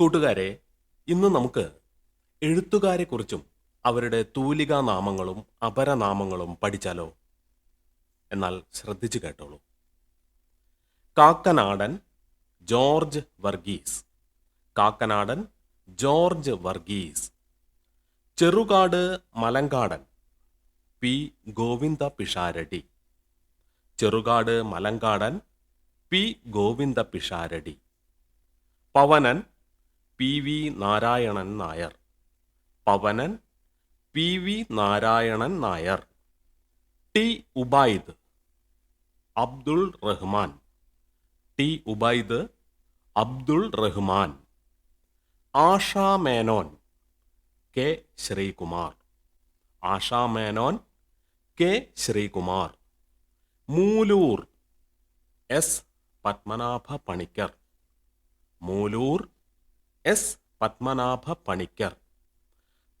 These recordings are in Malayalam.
കൂട്ടുകാരെ ഇന്ന് നമുക്ക് എഴുത്തുകാരെക്കുറിച്ചും അവരുടെ തൂലികാ നാമങ്ങളും അപരനാമങ്ങളും പഠിച്ചാലോ എന്നാൽ ശ്രദ്ധിച്ചു കേട്ടോളൂ. Kakkanadan George Varghese. Kakkanadan George Varghese. Cherukad Malankadan P Govinda Pisharody. Cherukad Malankadan P Govinda Pisharody. Pavanan P V Narayanan Nair. Pavanan P V Narayanan Nair. T Ubaid. Abdul Rahman. T Ubaid Abdul Rahman. Asha Menon K Sreekumar. Asha Menon K Sreekumar. Moolur S Padmanabha Panicker. Moolur S Padmanabha Panicker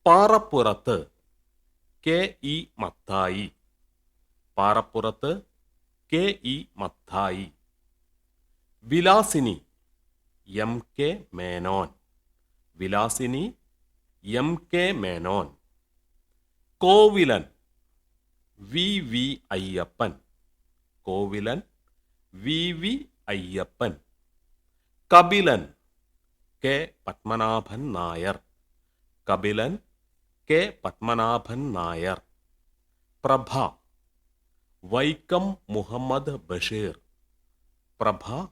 Parappurath K E Mathai. Parappurath K E Mathai. Vilasini M K Menon. Vilasini M K Menon. Kovilan V V Ayyappan. Kovilan V V Ayyappan. Kapilan K Padmanabhan Nair. Kapilan K Padmanabhan Nair. Prabha Vaikom Muhammad Basheer. Prabha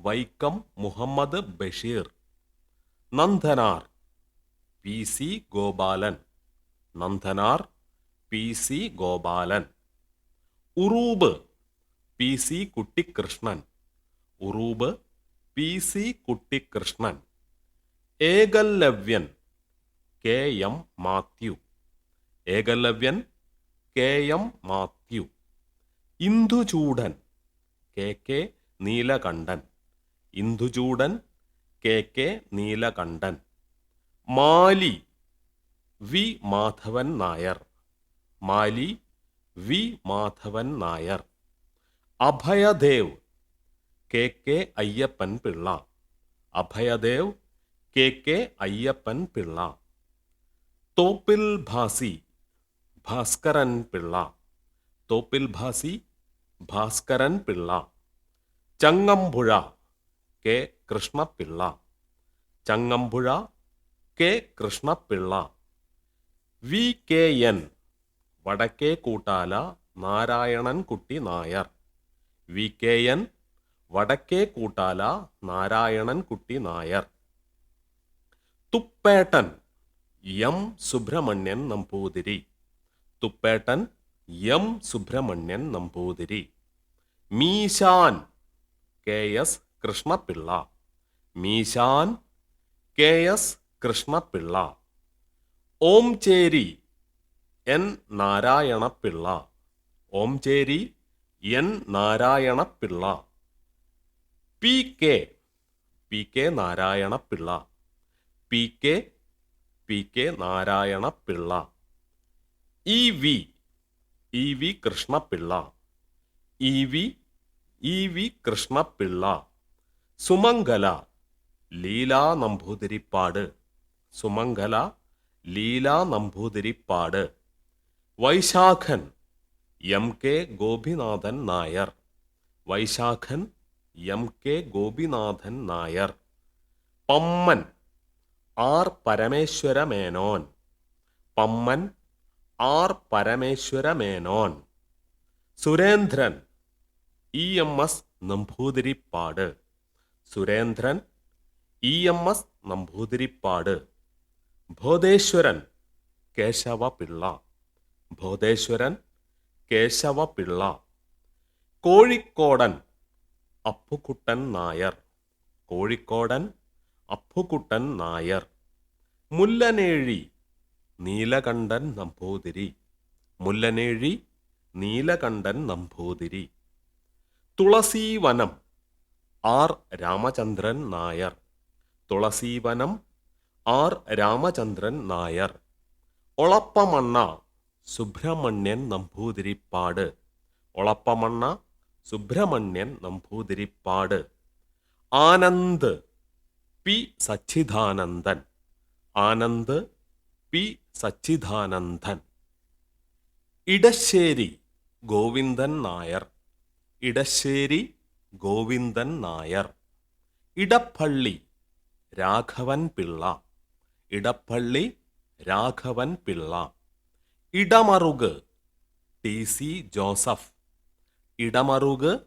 Vaikom Muhammad Basheer. Nandanar P C Gopalan. Nandanar P C Gopalan. Uroob P C Kuttikrishnan Uroob P C Kuttikrishnan Ekalavyan K M Mathew. Ekalavyan K M Mathew. Induchoodan K K Neelakantan. Induchoodan K K Neelakantan. Mali V Madhavan Nair. Mali V Madhavan Nair. Abhayadev K K Ayyappan Pillai. Abhayadev K K Ayyappan Pillai. Thoppil Bhasi Bhaskaran Pillai. Thoppil Bhasi Bhaskaran Pillai. Changampuzha K Krishnapillai. Changampuzha K Krishnapillai. V K N Vadakke Koottala Narayanankutty Nair. V K N Vadakke Koottala Narayanankutty Nair. Thuppettan M Subrahmanian Namboothiri. Thuppettan M Subrahmanian Namboothiri. Meeshan K S Krishnapillai. Meeshan K S Krishnapillai. Omchery N Narayanapillai. Omchery N Narayanapillai. P K P K Narayanapillai. P K P K Narayana Pillai. E V E V Krishnapillai. E V E V Krishnapillai. Sumangala Leela Namboothiripad. Sumangala Leela Namboothiripad. Vaisakhan M K Gopinathan Nair. Vaisakhan M K Gopinathan Nair. Pamman R Parameswara Menon Pamman R Parameswara Menon Surendran E M S Namboothiripad. Surendran E M S Namboothiripad. Bhotheswaran Kesava Pillai Bhodeswaran Kesava Pillai Kozhikodan Appukuttan Nair. Kozhikodan Appukuttan Nair. Mullanezhi Neelakantan Namboothiri. Mullanezhi Neelakantan Namboothiri. Thulaseevanam R Ramachandran Nair. Thulaseevanam R Ramachandran Nair. Olappamanna Subrahmanian Namboothiripad. Olappamanna Subrahmanian Namboothiripad. Anand P Sachidanandan. Anand P Sachidanandan. Edasseri Govindan Nair. Edasseri Govindan Nair. Edappally Raghavan Pillai. Edappally Raghavan Pillai. Idamaruku T C Joseph. Idamaruku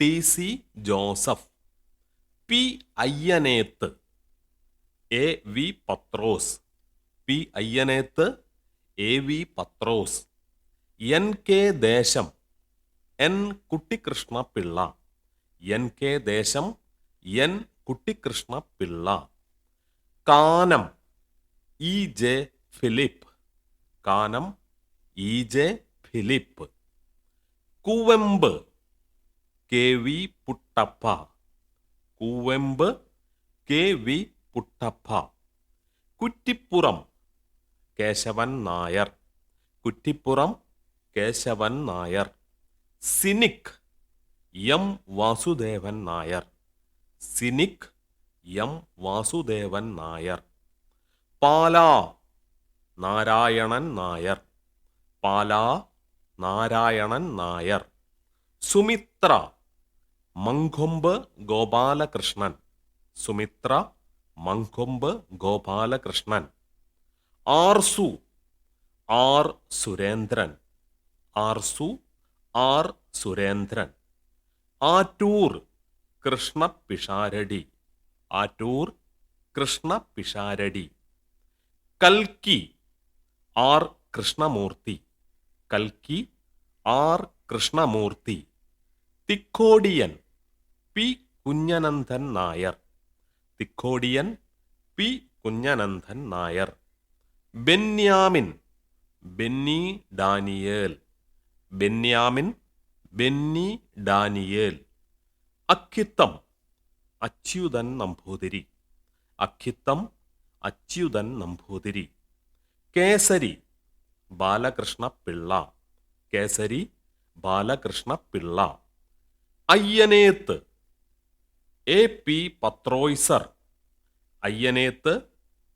T C Joseph. P Ayyaneth. A V Pathrose. P Ayyaneth A V Pathrose. N K Desam N Kuttikrishna Pillai N K Desam N Kuttikrishna Pillai Kanam E J Philip. Kanam E J Philip. Kuvempu K V Puttappa. Kuvempu K V Puttappa. Kuttippuram Kesavan Nair. Kuttippuram Kesavan Nair. Cynic M Vasudevan Nair. Cynic M Vasudevan Nair. Pala Narayanan Nair. Pala Narayanan Nair. Sumithra Mankombu Gopalakrishnan. Sumithra Mankombu Gopalakrishnan. Arsu R Surendran. Arsu R Surendran. Attoor Krishna Pisharody Attoor Krishna Pisharody കൽക്കി ആർ കൃഷ്ണമൂർത്തി. കൽക്കി R Krishnamurthy. Thikkodiyan P Kunhanandan Nair. Thikkodiyan P Kunhanandan Nair. Benyamin Benny Daniel. Benyamin Benny Daniel. Akkitham Achuthan Namboothiri. Akkitham Achuthan Namboothiri. Kesari Balakrishna Pillai Kesari Balakrishna Pillai Ayyaneth. A P പത്രോയ്സർ. Ayyaneth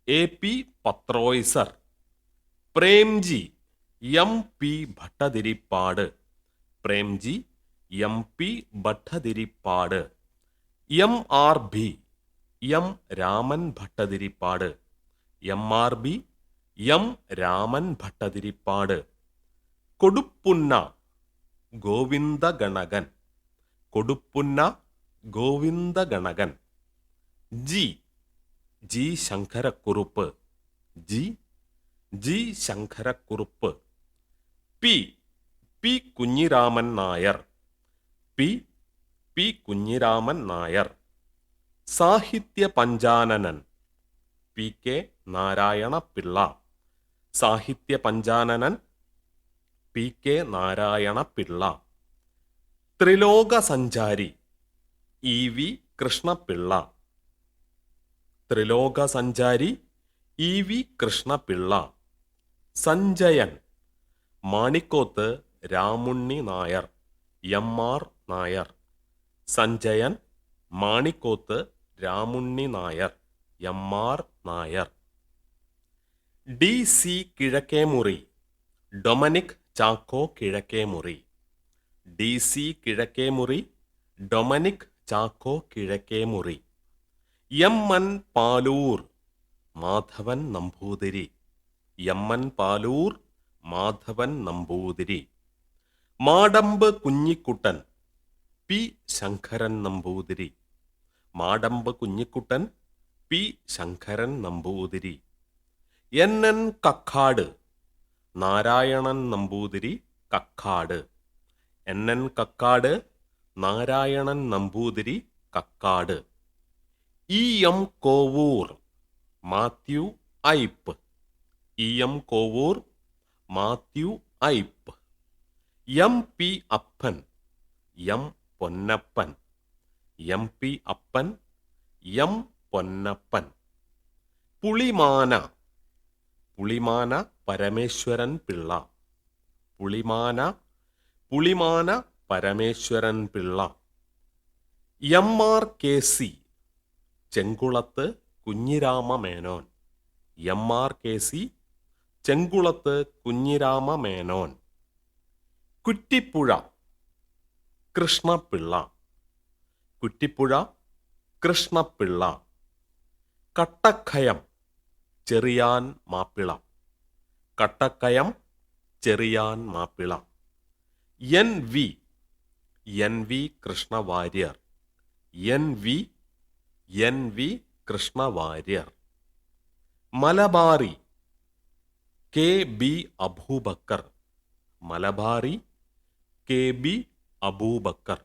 A P Pathrose. Premji M P Bhattathiripad. Premji M P Bhattathiripad. M R B M Raman Bhattathiripad. M R B M Raman Bhattathiripad. Koduppunna Govindaganakan. Koduppunna Govindaganakan. G. G Sankarakurup. G. G Sankarakurup. P. P Kunhiraman Nair. P. P Kunhiraman Nair. Sahitya Panchananan. P. K. Narayana Pillai Sahitya Panchananan. P. K. Narayana Pillai Thriloka Sanchari E V Krishnapillai. Thriloka Sanchari E V Krishnapillai. Sanjayan Manikoth Ramunni Nair M R Nair. Sanjayan Manikoth Ramunni Nair M R Nair. D C Kizhakemuri Dominic Chacko Kizhakemuri. D C Kizhakemuri Dominic Chacko Kizhakemuri. M N Paloor Madhavan Namboothiri. M N Paloor Madhavan Namboothiri. Madampu Kunjikuttan P Sankaran Namboothiri. Madampu Kunjikuttan P Sankaran Namboothiri. N N Kakkad Narayanan Namboothiri Kakkad. N N Kakkad Narayanan Namboothiri Kakkad. E M Kovoor Mathew Aipe. E M Kovoor Mathew Aipe. M P Appan M Ponnappan. M P Appan M Ponnappan. Pulimana Pulimana Parameswaran Pillai. Pulimana Pulimana Parameswaran Pillai. M R K C Chenkulath Kunjirama Menon M R K C Chenkulath Kunjirama Menon Kuttipuzha Krishnapillai. Kuttipuzha Krishnapillai. Kattakkayam Cherian Mappila. Kattakkayam Cherian Mappila. N V N V Krishnawarrier N V N V Krishnawarrier Malabari K B Abubakar Malabari K B Abubakar